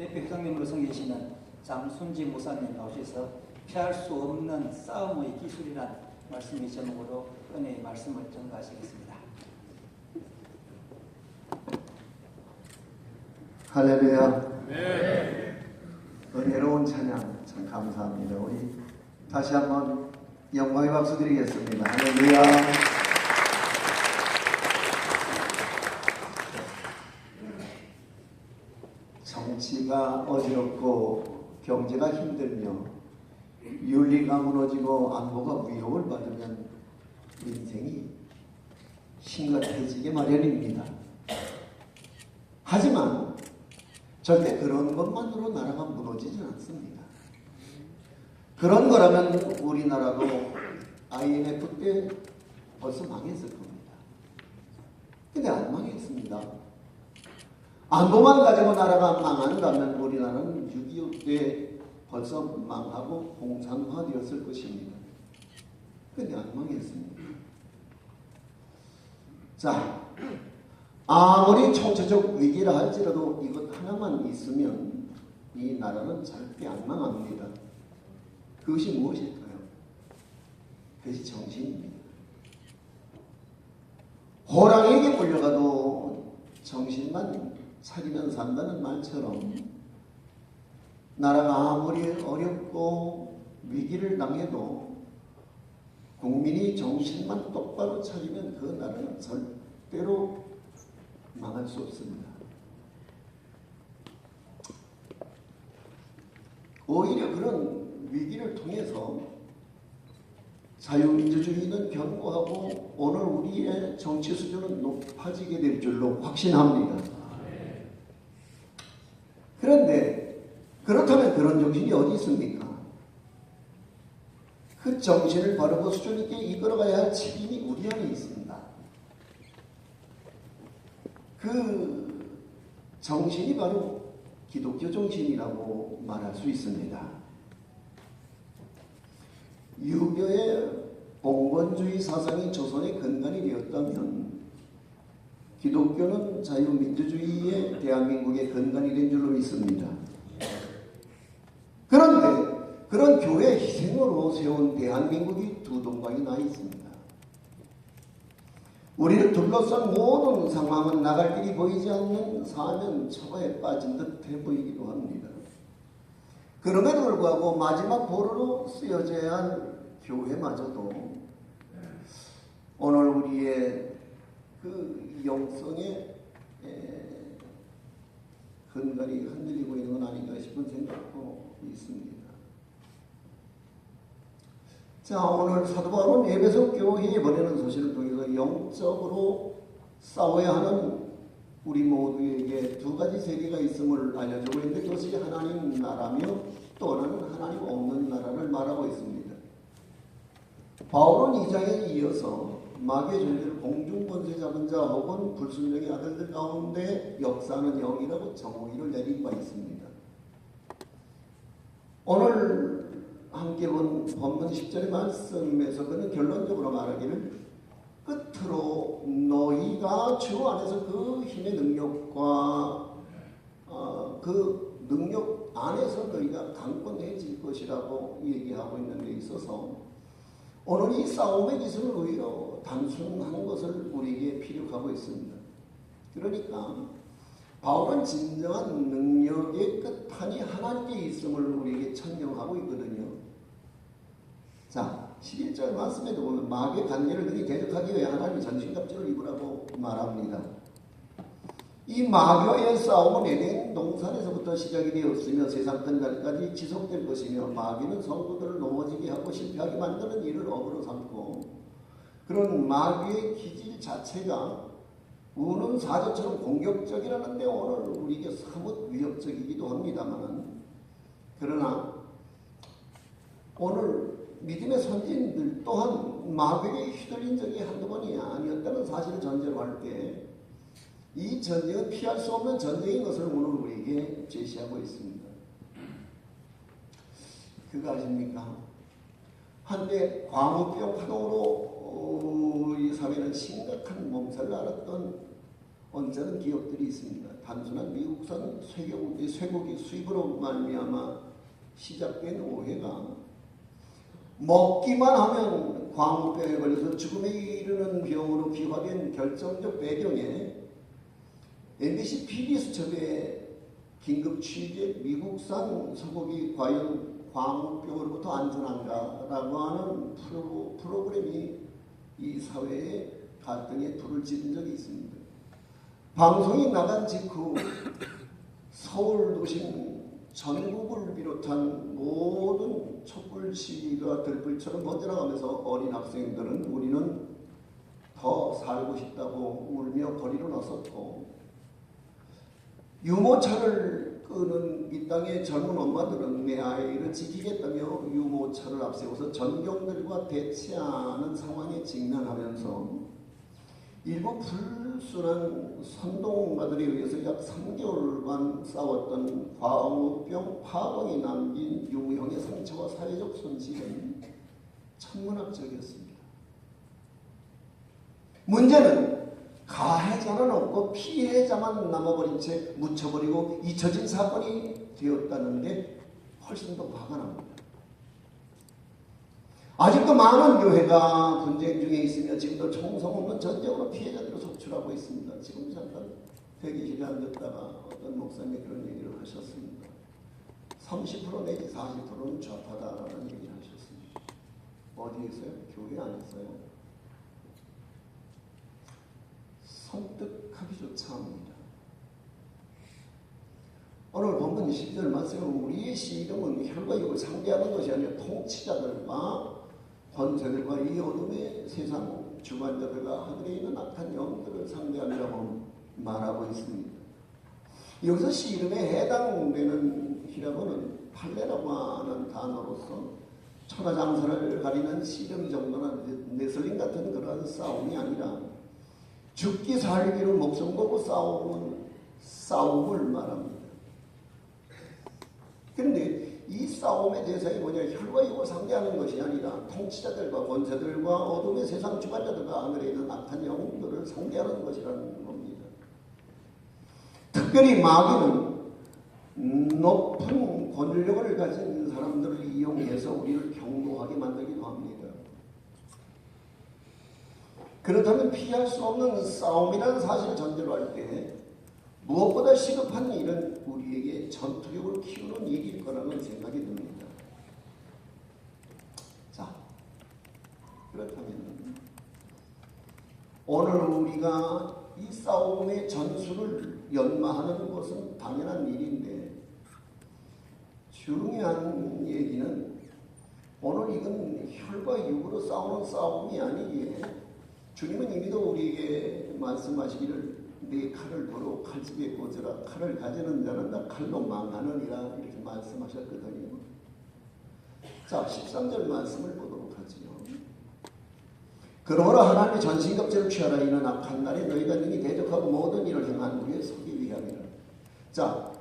대표 회장님으로 섬기시는 장순지 목사님 나오셔서 피할 수 없는 싸움의 기술이란 말씀의 제목으로 은혜의 말씀을 전가하시겠습니다. 할렐루야. 은혜로운 찬양 참 감사합니다. 우리 다시 한번 영광의 박수 드리겠습니다. 할렐루야. 정치가 어지럽고 경제가 힘들며 윤리가 무너지고 안보가 위협을 받으면 인생이 심각해지게 마련입니다. 하지만 절대 그런 것만으로 나라가 무너지진 않습니다. 그런 거라면 우리나라도 IMF 때 벌써 망했을 겁니다. 근데 안 망했습니다. 안보만 가지고 나라가 망한다면 우리나라는 6.25 때 벌써 망하고 공산화되었을 것입니다. 근데 안 망했습니다. 자, 아무리 총체적 위기라 할지라도 이것 하나만 있으면 이 나라는 절대 안 망합니다. 그것이 무엇일까요? 그것이 정신입니다. 호랑이에게 물려가도 정신만 차리면 산다는 말처럼 나라가 아무리 어렵고 위기를 당해도 국민이 정신만 똑바로 차리면 그 나라는 절대로 망할 수 없습니다. 오히려 그런 위기를 통해서 자유민주주의는 견고하고 오늘 우리의 정치 수준은 높아지게 될 줄로 확신합니다. 그런데 그렇다면 그런 정신이 어디 있습니까? 그 정신을 바르고 수준 있게 이끌어가야 할 책임이 우리 안에 있습니다. 그 정신이 바로 기독교 정신이라고 말할 수 있습니다. 유교의 봉건주의 사상이 조선의 근간이 되었다면 기독교는 자유민주주의의 대한민국의 근간이 된 줄로 믿습니다. 그런데 그런 교회 희생으로 세운 대한민국이 두 동강이 나 있습니다. 우리를 둘러싼 모든 상황은 나갈 길이 보이지 않는 사면 초가에 빠진 듯해 보이기도 합니다. 그럼에도 불구하고 마지막 보루로 쓰여져야 할 교회마저도 오늘 우리의 그 영성의 근간이 흔들리고 있는 건 아닌가 싶은 생각도 있습니다. 자 오늘 사도 바울은 에베소 교회에 보내는 소식을 통해서 영적으로 싸워야 하는 우리 모두에게 두 가지 세계가 있음을 알려주고 있는데 그것이 하나님 나라며 또 하나는 하나님 없는 나라를 말하고 있습니다. 바울은 이 장에 이어서 마귀의 존재를 공중권세 잡은 자 혹은 불순종의 아들들 가운데 역사하는 영이라고 정의를 내린 바 있습니다. 오늘 함께 본 본문 10절의 말씀에서 그는 결론적으로 말하기를 끝으로 너희가 주 안에서 그 힘의 능력과 어, 그 능력 안에서 너희가 강권해질 것이라고 얘기하고 있는 데 있어서 오늘 이 싸움의 기술을 오히려 단순한 것을 우리에게 피력하고 있습니다. 그러니까 바울은 진정한 능력의 끝판이 하나님께 있음을 우리에게 천명하고 있거든요. 자, 11절 말씀에도 보면 마귀의 관계를 너희 대적하기 위해 하나님이 전신갑주를 입으라고 말합니다. 이 마귀와의 싸움은 에덴 동산에서부터 시작이 되었으며 세상 끝날까지 지속될 것이며 마귀는 성도들을 넘어지게 하고 실패하게 만드는 일을 업으로 삼고 그런 마귀의 기질 자체가 우는 사자처럼 공격적이라는데 오늘 우리에게 사뭇 위협적이기도 합니다만 그러나 오늘 믿음의 선진들 또한 마귀에 휘둘린 적이 한두 번이 아니었다는 사실을 전제로 할 때 이 전쟁은 피할 수 없는 전쟁인 것을 오늘 우리에게 제시하고 있습니다. 그거 아십니까? 한때 광우병 파동으로 어, 이 사회는 심각한 몸살을 앓았던 언짢은 기업들이 있습니다. 단순한 미국산 쇠고기, 쇠고기 수입으로 말미암아 시작된 오해가 먹기만 하면 광우병에 걸려서 죽음에 이르는 병으로 기화된 결정적 배경에 MBC PD수첩의 긴급 취재 미국산 소고기 과연 광우병으로부터 안전한가라고 하는 프로, 프로그램이 이 사회에 갈등에 불을 지른 적이 있습니다. 방송이 나간 직후 서울 도심 전국을 비롯한 모든 촛불 시위가 들불처럼 번져나가면서 어린 학생들은 우리는 더 살고 싶다고 울며 거리로 나섰고 유모차를 끄는 이 땅의 젊은 엄마들은 내 아이를 지키겠다며 유모차를 앞세워서 전경들과 대치하는 상황에 직면하면서 일부 불순한 선동가들에 의해서 약 3개월간 싸웠던 광우병 파동이 남긴 유무형의 상처와 사회적 손실은 천문학적이었습니다. 문제는 가해자는 없고 피해자만 남아버린 채 묻혀버리고 잊혀진 사건이 되었다는데 훨씬 더 화가 납니다. 아직도 많은 교회가 분쟁 중에 있으며 지금도 총성 없는 전쟁으로 피해자들을 속출하고 있습니다. 지금 잠깐 대기실에 앉았다가 어떤 목사님이 그런 얘기를 하셨습니다. 30% 내지 40%는 좌파다라는 얘기를 하셨습니다. 어디에서요? 교회 안에서요? 선택하기조차 합니다. 오늘 본문 10절 말씀은 우리의 시름은 혈과 육을 상대하는 것이 아니라 통치자들과 권세들과 이 어둠의 세상 주관자들과 하늘에 있는 악한 영들을 상대하려고 말하고 있습니다. 여기서 씨름에 해당되는 히라고는 팔레라고 하는 단어로서 천하장사를 가리는 씨름 정도는 네슬링 같은 그런 싸움이 아니라 죽기 살기로 목숨 걸고 싸우는 싸움을 말합니다. 그런데 이 싸움의 대상이 뭐냐 혈과 육을 상대하는 것이 아니라 통치자들과 권세들과 어둠의 세상 주관자들과 하늘에 있는 악한 영웅들을 상대하는 것이라는 겁니다. 특별히 마귀는 높은 권력을 가진 사람들을 이용해서 우리를 경고하게 만들기도 합니다. 그렇다면 피할 수 없는 싸움이라는 사실을 전제로 할 때 무엇보다 시급한 일은 우리에게 전투력을 키우는 일일 거라는 생각이 듭니다. 자, 그렇다면 오늘 우리가 이 싸움의 전술을 연마하는 것은 당연한 일인데 중요한 얘기는 오늘 이건 혈과 육으로 싸우는 싸움이 아니기에 주님은 이미도 우리에게 말씀하시기를 네 칼을 도로 칼집에 꽂으라 칼을 가지는 자는 다 칼로 망하느니라 이렇게 말씀하셨거든요. 자 13절 말씀을 보도록 하지요. 그러므로 하나님의 전신갑주를 취하라 이는 악한 날에 너희가 능히 대적하고 모든 일을 행한 후에 서기 위함이라. 자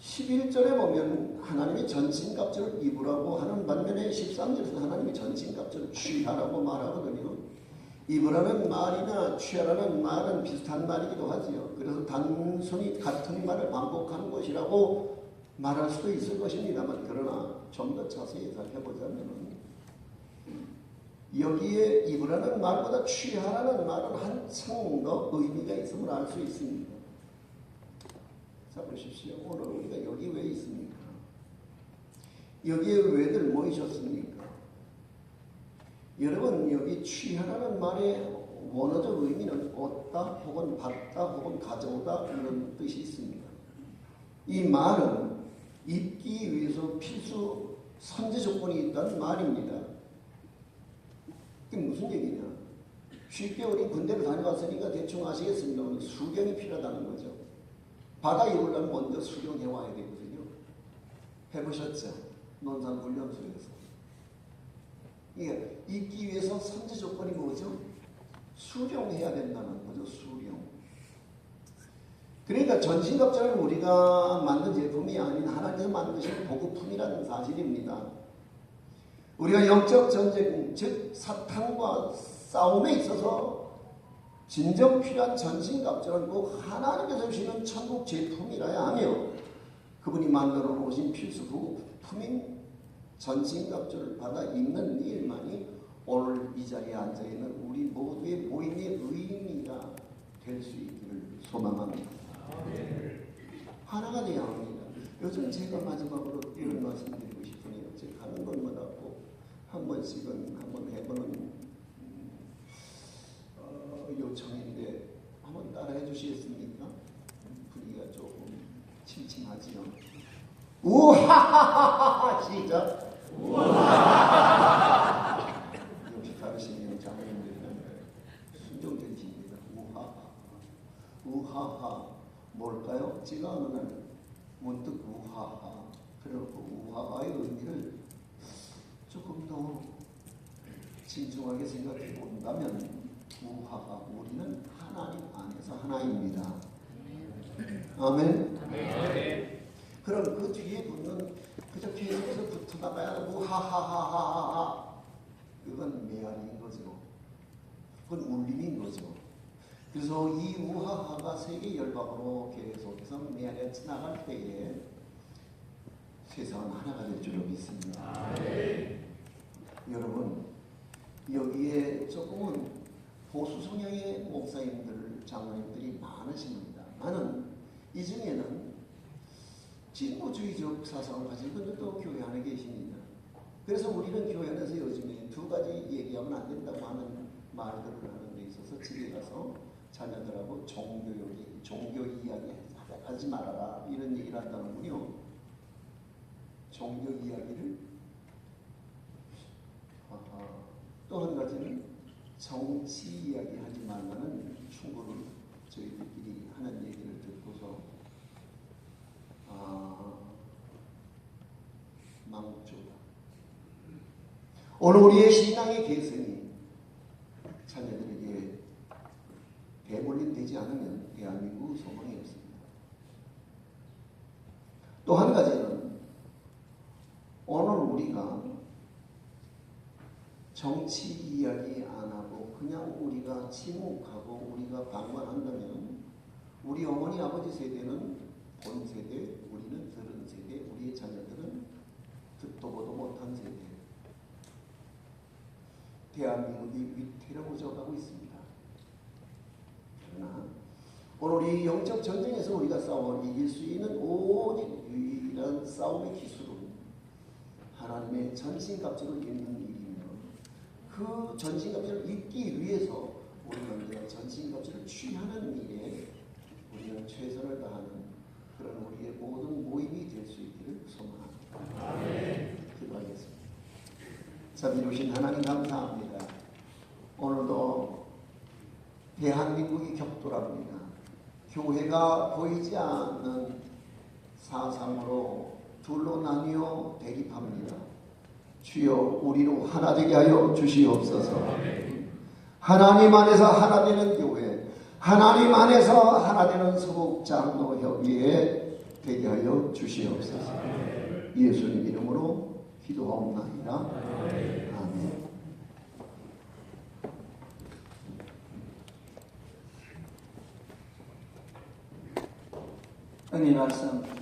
11절에 보면 하나님의 전신갑주를 입으라고 하는 반면에 13절에서 하나님의 전신갑주를 취하라고 말하거든요. 입으라는 말이나 취하라는 말은 비슷한 말이기도 하지요. 그래서 단순히 같은 말을 반복하는 것이라고 말할 수도 있을 것입니다만 그러나 좀 더 자세히 살펴보자면 여기에 입으라는 말보다 취하라는 말은 한층 더 의미가 있음을 알 수 있습니다. 자 보십시오. 오늘 우리가 여기 왜 있습니까? 여기에 왜들 모이셨습니까? 여러분 여기 취하라는 말의 원어적 의미는 얻다 혹은 받다 혹은 가져오다 이런 뜻이 있습니다. 이 말은 입기 위해서 필수 선제 조건이 있다는 말입니다. 이게 무슨 얘기냐? 쉽게 우리 군대를 다녀왔으니까 대충 아시겠습니다만 수경이 필요하다는 거죠. 바다 입으려면 먼저 수경해 와야 되거든요. 해보셨죠? 논산 훈련소에서. 이게 있기 위해서 선제 조건이 뭐죠? 수령해야 된다는 거죠. 수령. 그러니까 전신갑자는 우리가 만든 제품이 아닌 하나님께서 만드신 보급품이라는 사실입니다. 우리가 영적 전쟁, 즉 사탄과 싸움에 있어서 진정 필요한 전신갑주는 꼭 하나님께서 주시는 천국 제품이라야 하며 그분이 만들어 놓으신 필수 품인 전신갑주를 받아 입는 일만이 오늘 이 자리에 앉아 있는 우리 모두의 모임의 의미가 될 수 있기를 소망합니다. 하나가 되어야 합니다. 요즘 제가 마지막으로 이런 말씀 드리고 싶으네요. 제가 하는 것마다 꼭한 번씩은 한번 해보는 음, 어, 요청인데 한번 따라해 주시겠습니까? 분위기가 조금 침침하지요. 우하하하하 시작. 역시 다르시네요. 장로님들은 순종적이십니다. 우하하. 우하하. 뭘까요? 제가 어느 날 문득 우하하. 그리고 우하하의 의미를 조금 더 진중하게 생각해 본다면 우하하. 우리는 하나님 안에서 하나입니다. 아멘. 그럼 그 뒤에 붙는 그저 계속해서 붙어 나가야 우하하하하하. 그건 메아리인 거죠. 그건 울림인 거죠. 그래서 이 우하하가 세계 열방으로 계속해서 메아리가 지나갈 때에 세상은 하나가 될 줄로 믿습니다. 여러분 여기에 조금은 보수 성향의 목사님들, 장로님들이 많으십니다. 나는 이 중에는 진보주의적 사상을 가진 분들도 교회 안에 계십니다. 그래서 우리는 교회 안에서 요즘에 두 가지 얘기하면 안 된다고 하는 말들을 하는 데 있어서 집에 가서 자녀들하고 종교 얘기, 종교 이야기 하지 말아라 이런 얘기를 한다는군요. 종교 이야기를 또 한 가지는 정치 이야기 하지 말라는 충고를 저희들끼리 하는 듣고서 아 망조다. 오늘 우리의 신앙의 계승이 자녀들에게 대물림 되지 않으면 대한민국 소망이 없습니다. 또 한 가지는 오늘 우리가 정치 이야기 안 하고 그냥 우리가 침묵하고 우리가 방관한다면 우리 어머니 아버지 세대는 본 세대, 우리는 들은 세대, 우리의 자녀들은 듣도 보도 못한 세대. 대한민국이 위태로워져 가고 있습니다. 그러나 오늘 이 영적 전쟁에서 우리가 싸워 이길 수 있는 오직 유일한 싸움의 기술은 하나님의 전신갑주를 입는 일이며 그 전신갑주를 입기 위해서 우리는 전신갑주를 취하는 일에 우리는 최선을 다하는 그런 우리의 모든 모임이 될 수 있기를 소망합니다. 기도하겠습니다. 자비로우신 하나님 감사합니다. 오늘도 대한민국이 격돌합니다. 교회가 보이지 않는 사상으로 둘로 나뉘어 대립합니다. 주여 우리로 하나 되게 하여 주시옵소서. 하나님 안에서 하나 되는 교회, 하나님 안에서 하나 되는 서북장로 협의회 되게 하여 주시옵소서. 예수님 이름으로 기도하옵나이다. 아멘. 은혜 말씀